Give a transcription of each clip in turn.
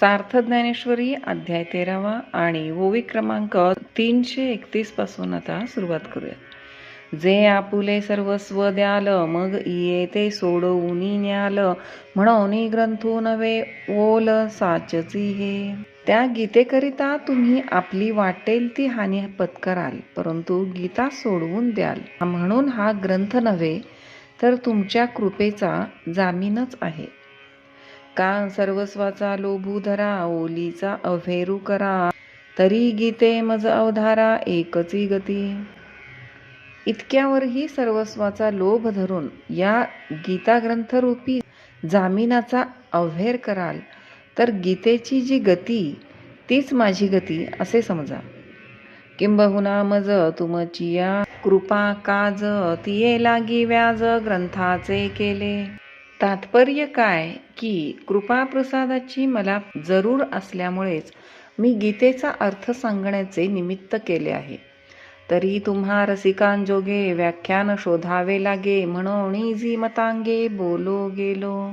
सार्थ ज्ञानेश्वरी अध्याय तेरावा आणि ओवी क्रमांक तीनशे एकतीसपासून आता सुरुवात करूया जे आपुले सर्वस्व द्याल मग इये ते सोडवून न्याल म्हणून ग्रंथो नवे ओल साचची हे. त्या गीतेकरिता तुम्ही आपली वाटेल ती हानी पत्कराल परंतु गीता सोडवून द्याल. म्हणून हा ग्रंथ नव्हे तर तुमच्या कृपेचा जामीनच आहे. का सर्वस्वाचा लोभू धरा ओलीचा अफेरू करा. तरी गीते मज अवधारा एकची गती. इतक्यावरही सर्वस्वाचा लोभ धरून या गीता ग्रंथरूपी जामिनाचा अव्हेर कराल तर गीतेची जी गती तीच माझी गती असे समजा. किंबहुना मज तुमची या कृपा काज तिये लागी व्याज ग्रंथाचे केले. तात्पर्य काय की कृपाप्रसादाची मला जरूर असल्यामुळेच मी गीतेचा अर्थ सांगण्याचे निमित्त केले आहे. तरी तुम्हा रसिकांजोगे व्याख्यान शोधावे लागे म्हणून जी मतांगे बोलो गेलो.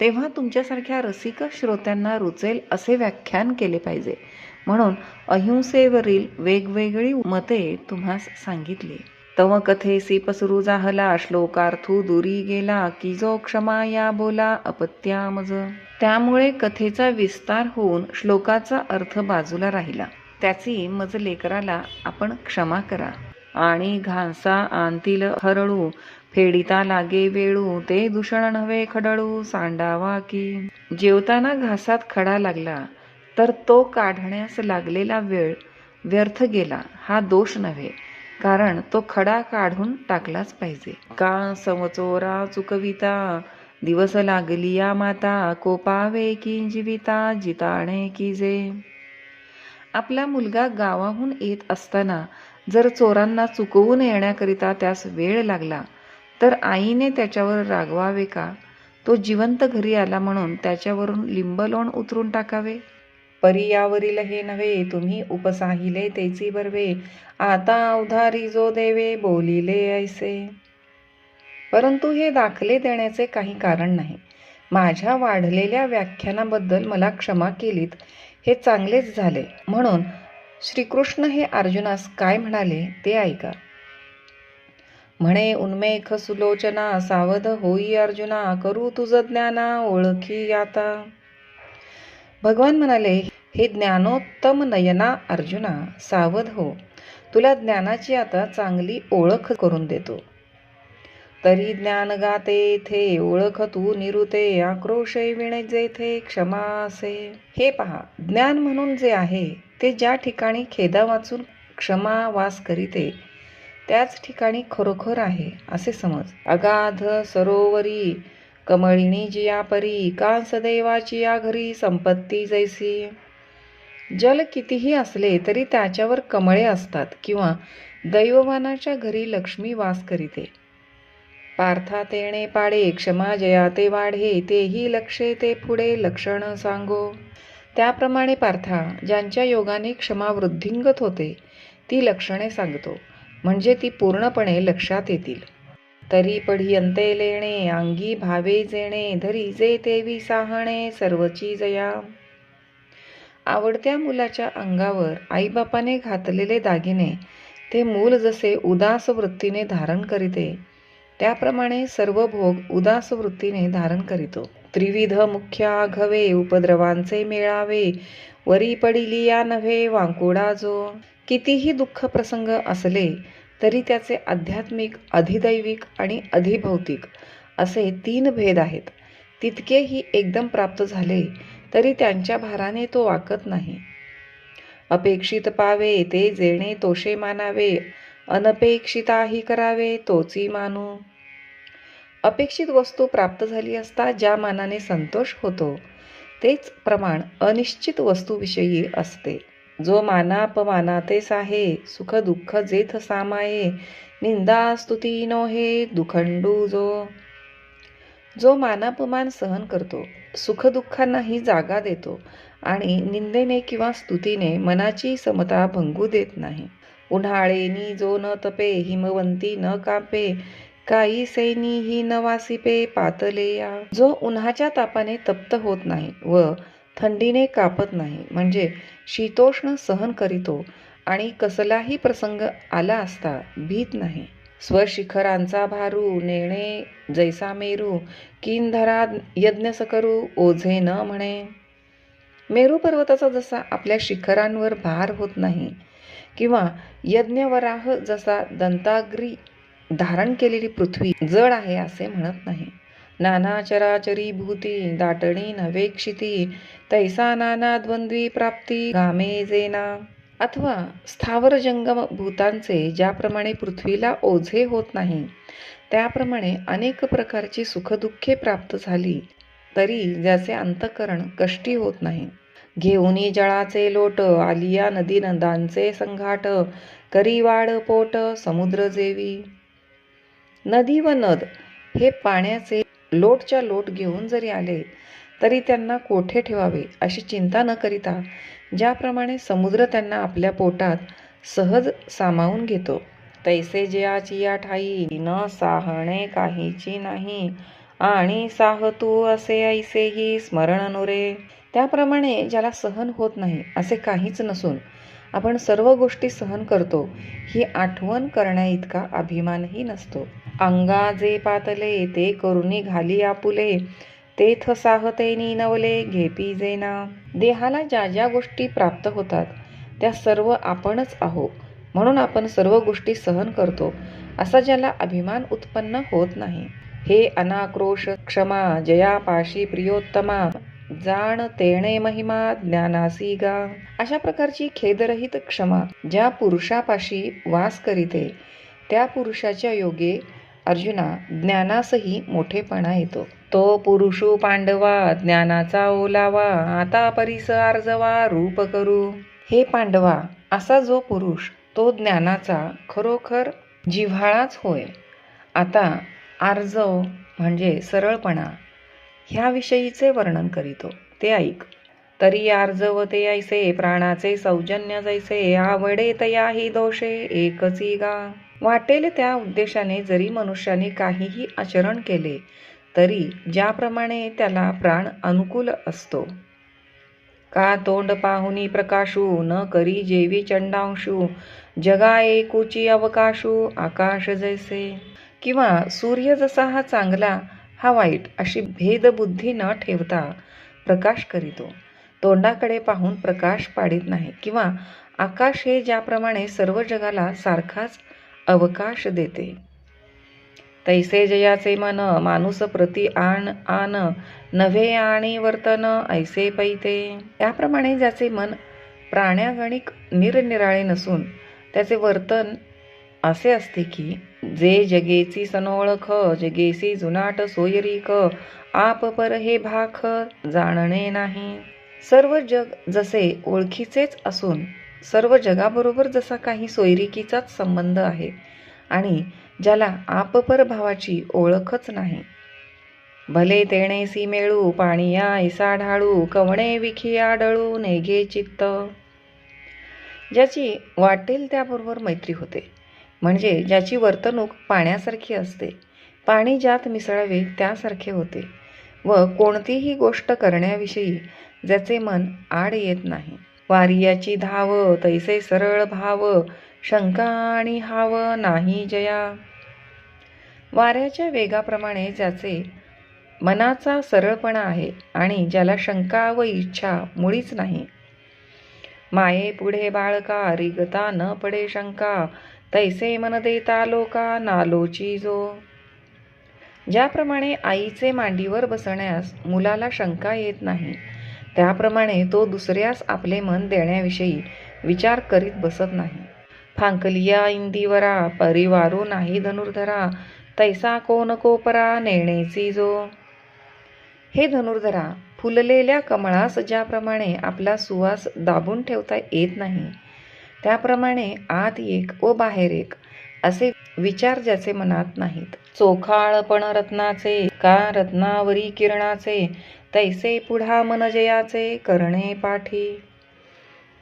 तेव्हा तुमच्यासारख्या रसिक श्रोत्यांना रुचेल असे व्याख्यान केले पाहिजे. म्हणून अहिंसेवरील वेगवेगळी मते तुम्हास सांगितली. तव कथेसी पसरू जाहला श्लोकार्थू दुरी गेला की जो क्षमा या बोला अपत्यामज. त्यामुळे कथेचा विस्तार होऊन श्लोकाचा अर्थ बाजूला राहिला. त्याची मज लेकराला आपण क्षमा करा. आणि घांसा आणतील हरळू फेडिता लागे वेळू ते दूषण नव्हे खडळू सांडावा की. जेवताना घासात खडा लागला तर तो काढण्यास लागलेला वेळ व्यर्थ गेला हा दोष नव्हे. कारण तो खडा काढून टाकलाच पाहिजे. का समचोरा चुकविता दिवस लागली या माता कोपावे की जीविता जिताणे की जे. आपला मुलगा गावाहून येत असताना जर चोरांना चुकवून येण्याकरिता त्यास वेळ लागला तर आईने त्याच्यावर रागवावे का? तो जिवंत घरी आला म्हणून त्याच्यावरून लिंबलोण उतरून टाकावे. परियावरील हे नव्हे तुम्ही उपसाहिले तेची बर्वे. आता अवधारी जो देवे बोलिले ऐसे. परंतु हे दाखले देण्याचे काही कारण नाही. माझ्या वाढलेल्या व्याख्यानाबद्दल मला क्षमा केलीत. हे चांगलेच झाले. म्हणून श्रीकृष्ण हे अर्जुनास काय म्हणाले ते ऐका. म्हणे उन्मेख सुलोचना सावध होई अर्जुना करू तुझ ज्ञाना ओळखी आता. भगवान म्हणाले हे ज्ञानोत्तम नयना अर्जुना सावध हो. तुला ज्ञानाची आता चांगली ओळख करून देतो. तरी ज्ञान गाते थे ओळख तू निरुते आक्रोशे विणे जेथे क्षमा असे हे पहा ज्ञान म्हणून जे आहे ते ज्या ठिकाणी खेदा वाचून क्षमा वास करीते त्याच ठिकाणी खरोखर आहे असे समज. अगाध सरोवरी कमळिणी जिया परी कांस देवाची या घरी संपत्ती जैसी. जल कितीही असले तरी त्याच्यावर कमळे असतात किंवा दैववानाच्या घरी लक्ष्मी वास करीते. पार्था तेणे पाडे क्षमा जया ते वाढे तेही लक्षे ते पुढे लक्षण सांगो. त्याप्रमाणे पार्था ज्यांच्या योगाने क्षमा वृद्धिंगत होते ती लक्षणे सांगतो. म्हणजे ती पूर्णपणे लक्षात येतील. तरी पढियंते लेणे अंगी भावे जेणे धरी जे तेवी साहणे सर्वची जया. आवडत्या मुलाच्या अंगावर आईबापाने घातलेले दागिने ते मूल जसे उदास वृत्तीने धारण करीते त्याप्रमाणे सर्व भोग उदास वृत्तीने धारण करीतो. त्रिविध मुख्य आघवे उपद्रवांचे मेळावे वरी पडिली या नव्हे वांकुडा जो कितीही दुःख प्रसंग असले तरी त्याचे आध्यात्मिक अधिदैविक आणि अधिभौतिक असे तीन भेद आहेत. तितकेही एकदम प्राप्त झाले तरी त्यांच्या भाराने तो वाकत नाही. अपेक्षित पावे ते जेणे तोषे मानावे अनपेक्षिताही करावे तोची मानू. अपेक्षित वस्तू प्राप्त झाली असता ज्या मानाने संतोष होतो तेच प्रमाण अनिश्चित वस्तूविषयी असते. जो मानापमानातेस आहे सुख दुःख जेथ सामाये निंदा स्तुती नो हे दुखंडू जो. जो मानापमान सहन करतो सुखदुःखांनाही जागा देतो आणि निंदेने किंवा स्तुतीने मनाची समता भंगू देत नाही. उन्हाळेनी जो न तपे हिमवंती न कापे काही सैनी ही न वासिपे पातले या. जो उन्हाच्या तापाने तप्त होत नाही व थंडीने कापत नाही म्हणजे शीतोष्ण सहन करीतो आणि कसलाही प्रसंग आला असता भीत नाही. स्वशिखरांचा भारू नेणे जैसा मेरू किंधरा यज्ञ सकरू ओझे न म्हणे. मेरू पर्वताचा जसा आपल्या शिखरांवर भार होत नाही किंवा यज्ञवराह जसा दंताग्री धारण केलेली पृथ्वी जड आहे असे म्हणत नाही. नाना चराचरी भूती दाटणी नवे क्षिती तैसा नाना द्वंद्वी प्राप्ती गामे जेना. अथवा स्थावर जंगम भूतांचे ज्याप्रमाणे पृथ्वीला ओझे होत नाही त्याप्रमाणे अनेक प्रकारची सुखदुःखे प्राप्त झाली तरी ज्याचे अंतकरण कष्टी होत नाही. घेऊनी जळाचे लोट आलिया नदी नदांचे संघाट करी वाड पोट समुद्र जेवी. नदी व नद हे पाण्याचे लोटच्या लोट घेऊन जरी आले तरी त्यांना कोठे ठेवावे अशी चिंता न करिता ज्याप्रमाणे समुद्र त्यांना आपल्या पोटात सहज सामावून घेतो. तैसे जयाची या ठाई न साहणे काहीची नाही. आणि साह तू असे ऐसेही स्मरण अनुरे त्याप्रमाणे ज्याला सहन होत नाही असे काहीच नसून आपण सर्व गोष्टी सहन करतो ही आठवण करण्याइतका अभिमानही नसतो. अंगा जे पातले ते करुणी घाली आपुले ते थसाहते नवले घेपी जेना देहाला ज्या ज्या गोष्टी प्राप्त होतात त्या सर्व आपणच आहो. म्हणून आपण सर्व गोष्टी सहन करतो असा ज्याला अभिमान उत्पन्न होत नाही. हे अनाक्रोश क्षमा जयापाशी प्रियोत्तमा जाण तेणे महिमा ज्ञानासी गा अशा प्रकारची खेदरहित क्षमा ज्या पुरुषापाशी वास करीते त्या पुरुषाच्या योगे अर्जुना ज्ञानासही मोठेपणा येतो. तो पुरुषू पांडवा ज्ञानाचा ओलावा आता परिस आर्जवा रूप करू. हे पांडवा असा जो पुरुष तो ज्ञानाचा खरोखर जिव्हाळाच होय. आता आर्जव म्हणजे सरळपणा. ह्याविषयीचे वर्णन करीतो. ते ऐक. तरी आर्जव ते ऐसे प्राणाचे सौजन्य जैसे आवडे तया ही दोषे एकची गा वाटेल त्या उद्देशाने जरी मनुष्याने काहीही आचरण केले तरी ज्याप्रमाणे त्याला प्राण अनुकूल असतो. का तोंड पाहुनी प्रकाशू न करी जेवी चंडांशू जगा एकूची अवकाशू आकाश जैसे. किंवा सूर्य जसा हा चांगला हा वाईट अशी भेदबुद्धी न ठेवता प्रकाश करीतो. तोंडाकडे पाहून प्रकाश पाडित नाही किंवा आकाश हे ज्याप्रमाणे सर्व जगाला सारखाच अवकाश देते. तैसे जयाचे मन माणूस प्रति आण आन नव्हे आणि वर्तन ऐसे पैते. त्याप्रमाणे ज्याचे मन प्राण्यागणिक निरनिराळे नसून त्याचे वर्तन असे असते की जे जगेची सनोळख जगेसी जुनाट सोयरीक आप पर हे भाख जाणणे नाही. सर्व जग जसे ओळखीचेच असून सर्व जगाबरोबर जसा काही सोयरिकीचाच संबंध आहे आणि ज्याला आपपर भावाची ओळखच नाही. भले तेणेसी मेळू पाणिया ऐसा ढाळू कवणे विखी आडळू नेघे चित्त. ज्याची वाटेल त्याबरोबर मैत्री होते. म्हणजे ज्याची वर्तणूक पाण्यासारखी असते. पाणी ज्यात मिसळावे त्यासारखे होते. व कोणतीही गोष्ट करण्याविषयी ज्याचे मन आड येत नाही. वारियाची धाव तैसे सरळ भाव शंका आणि हाव नाही जया. वाऱ्याच्या वेगाप्रमाणे ज्याचे मनाचा सरळपणा आहे आणि ज्याला शंका व इच्छा मुळीच नाही. माये पुढे बाळका रिगता न पडे शंका तैसे मन देता लोका नालोची जो. ज्याप्रमाणे आईचे मांडीवर बसण्यास मुलाला शंका येत नाही त्याप्रमाणे तो दुसऱ्यास आपले मन देण्याविषयी विचार करीत बसत नाही. फांकलिया इंदिवरा परिवारो नाही धनुर्धरा तैसा कोण कोपरा नेणेची जो. हे धनुर्धरा फुललेल्या कमळास ज्याप्रमाणे आपला सुवास दाबून ठेवता येत नाही त्याप्रमाणे आत एक व बाहेर एक असे विचार ज्याचे मनात नाहीत. चोखाळपण रत्नाचे का रत्नावरी किरणाचे तैसे पुढा मनजयाचे करणे पाठी.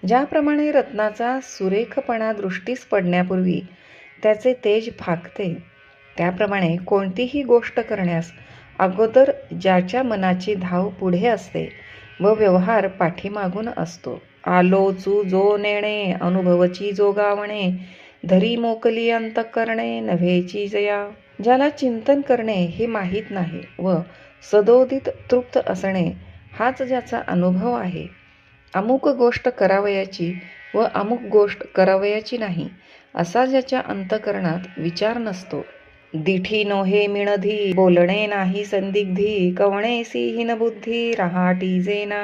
ज्याप्रमाणे रत्नाचा सुरेखपणा दृष्टीस पडण्यापूर्वी त्याचे तेज फाकते त्याप्रमाणे कोणतीही गोष्ट करण्यास अगोदर ज्याच्या मनाची धाव पुढे असते व व्यवहार पाठीमागून असतो. आलोचू जो नेणे अनुभवची जोगावणे धरी मोकली अंत करणे नव्हेची जया. ज्याला चिंतन करणे हे माहीत नाही व सदोदित तृप्त असणे हाच ज्याचा अनुभव आहे. अमुक गोष्ट करावयाची व अमुक गोष्ट करावयाची नाही असा ज्याच्या अंतकरणात विचार नसतो. दिठी नोहे मिणधी बोलणे नाही संदिग्धी कवणेसी हिनबुद्धी रहाटी जेना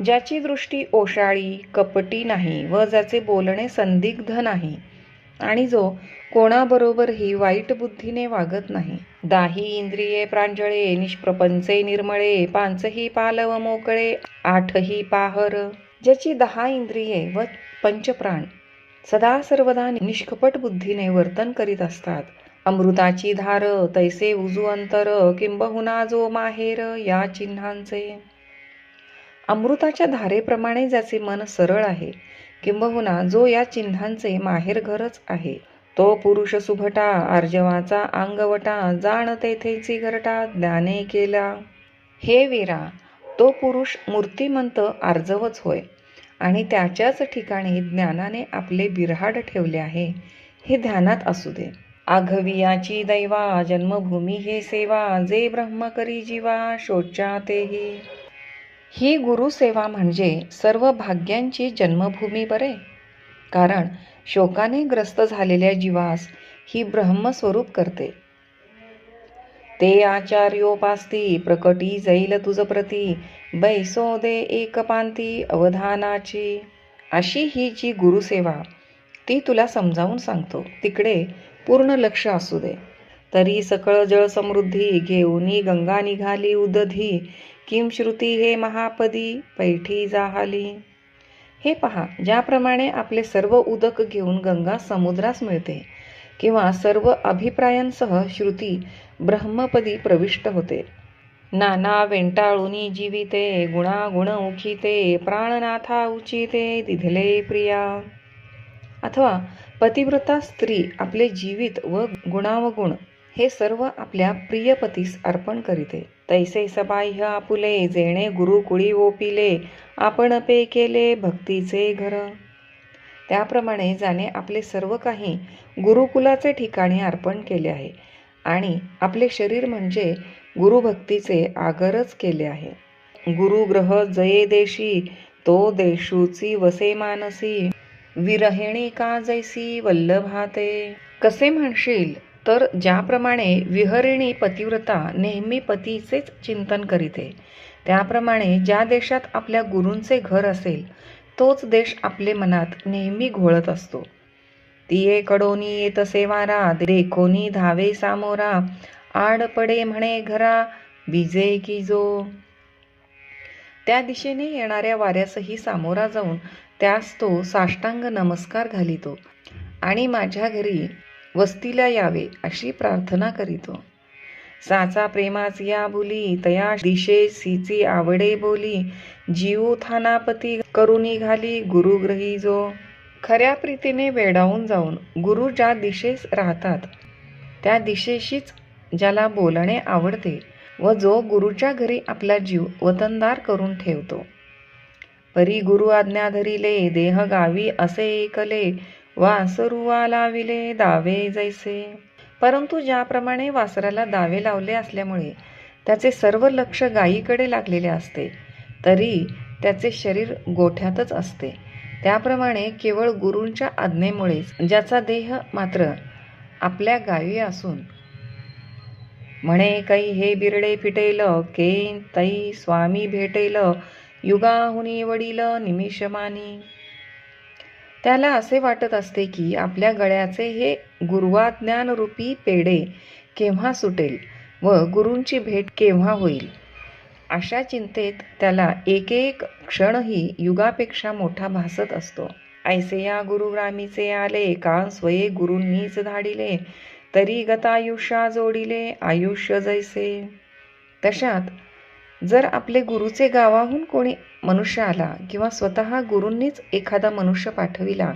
ज्याची दृष्टी ओशाळी कपटी नाही व ज्याचे बोलणे संदिग्ध नाही. आणि जो कोणाबरोबरही वाईट बुद्धीने वागत नाही दाही इंद्रिये प्रांजळे निष्प्रपंचे निर्मळे पांचही पालव मोकळे आठही पाहर ज्याची दहा इंद्रिये व पंचप्राण सदा सर्वदा निष्कपट बुद्धीने वर्तन करीत असतात. अमृताची धार तैसे उजू अंतर किंबहुना जो माहेर या चिन्हांचे अमृताच्या धारेप्रमाणे ज्याचे मन सरळ आहे किंबहुना जो या चिन्हांचे माहेरघरच आहे तो पुरुष सुभटा आर्जवाचा अंगवटा जाण तेथेची घरटा ज्ञाने केला. हे वीरा तो पुरुष मूर्तिमंत आर्जवच होय आणि त्याच्याच ठिकाणी ज्ञानाने आपले बिरहाड ठेवले आहे हे ध्यानात असू दे. आघवियाची दैवा जन्मभूमी हे सेवा जे ब्रह्म करी जीवा शोचा तेही. ही गुरुसेवा म्हणजे सर्व भाग्यांची जन्मभूमी बरे. कारण शोकाने ग्रस्त झालेल्या जीवास ही ब्रह्मस्वरूप करते. ते आचार्योपास्ती प्रकटी जैल तुझ प्रती बैसो दे एकपांती अवधानाची. अशी ही जी गुरुसेवा ती तुला समजावून सांगतो. तिकडे पूर्ण लक्ष असू दे. तरी सकळ जळ समृद्धी घेऊनी गंगा निघाली उदधी. किम श्रुती हे महापदी? पैठी जाहाली. हे पहा ज्याप्रमाणे आपले सर्व उदक घेऊन गंगा समुद्रास मिळते किंवा सर्व अभिप्रायांसह श्रुती ब्रह्मपदी प्रविष्ट होते. नाना वेंटाळुनी जीविते गुणागुण उखिते प्राणनाथा उचिते दिधले प्रिया. अथवा पतिव्रता स्त्री आपले जीवित व गुणावगुण हे सर्व आपल्या प्रियपतीस अर्पण करीते. तैसे सबाह्य आपुले जेणे गुरुकुळी ओपिले आपण पे केले भक्तीचे घर. त्याप्रमाणे ज्याने आपले सर्व काही गुरुकुलाचे ठिकाणी अर्पण केले आहे आणि आपले शरीर म्हणजे गुरुभक्तीचे आगरच केले आहे. गुरुग्रह जये देशी तो देशूची वसे मानसी. विरहिणी का जैसी वल्लभाते. कसे म्हणशील? तर ज्याप्रमाणे विहरिणी पतिव्रता नेहमी पतीचेच चिंतन करीते त्याप्रमाणे ज्या देशात आपल्या गुरूंचे घर असेल तोच देश आपले मनात नेहमी घोळत असतो. तिये कडोनी येत सेवारा देखोनी धावे सामोरा आड पडे म्हणे घरा बिजे की जो. त्या दिशेने येणाऱ्या वाऱ्यासही सामोरा जाऊन त्यास तो साष्टांग नमस्कार घालितो. आणि माझ्या घरी वस्तीला यावे अशी प्रार्थना करीतो. साचा प्रेमाच या बोली तया दिशे सीची आवडे बोली जीव थानापती करुनी घाली गुरुग्रही जो. खऱ्या प्रीतीने वेडावून जाऊन गुरु ज्या दिशेस राहतात त्या दिशेशीच ज्याला बोलणे आवडते व जो गुरुच्या घरी आपला जीव वतनदार करून ठेवतो. परी गुरु आज्ञा धरिले देह गावी असे एकले वासरुवा लाविले दावे जैसे. परंतु ज्याप्रमाणे वासराला दावे लावले असल्यामुळे त्याचे सर्व लक्ष गायीकडे लागलेले असते तरी त्याचे शरीर गोठ्यातच असते. त्याप्रमाणे केवळ गुरूंच्या आज्ञेमुळेच ज्याचा देह मात्र आपल्या गावी असून. म्हणे कै हे बिरडे फिटेल केन तै स्वामी भेटेल युगाहुनी वडील निमिषमानी. त्याला असे वाटत असते की आपल्या गळ्याचे हे गुरुवाज्ञानरूपी पेढे केव्हा सुटेल व गुरूंची भेट केव्हा होईल? अशा चिंतेत त्याला एक एक क्षणही युगापेक्षा मोठा भासत असतो. ऐसे या गुरुग्रामीचे आले का स्वये गुरूंनीच धाडिले तरी गतायुष्या जोडिले आयुष्य जैसे. तशात जर आपले गुरुचे गावाहून कोणी मनुष्य आला किंवा स्वतः गुरूंनीच एखादा मनुष्य पाठविला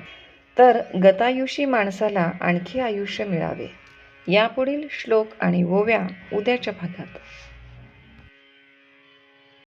तर गतायुषी माणसाला आणखी आयुष्य मिळावे. यापुढील श्लोक आणि ओव्या उद्याच्या भागात.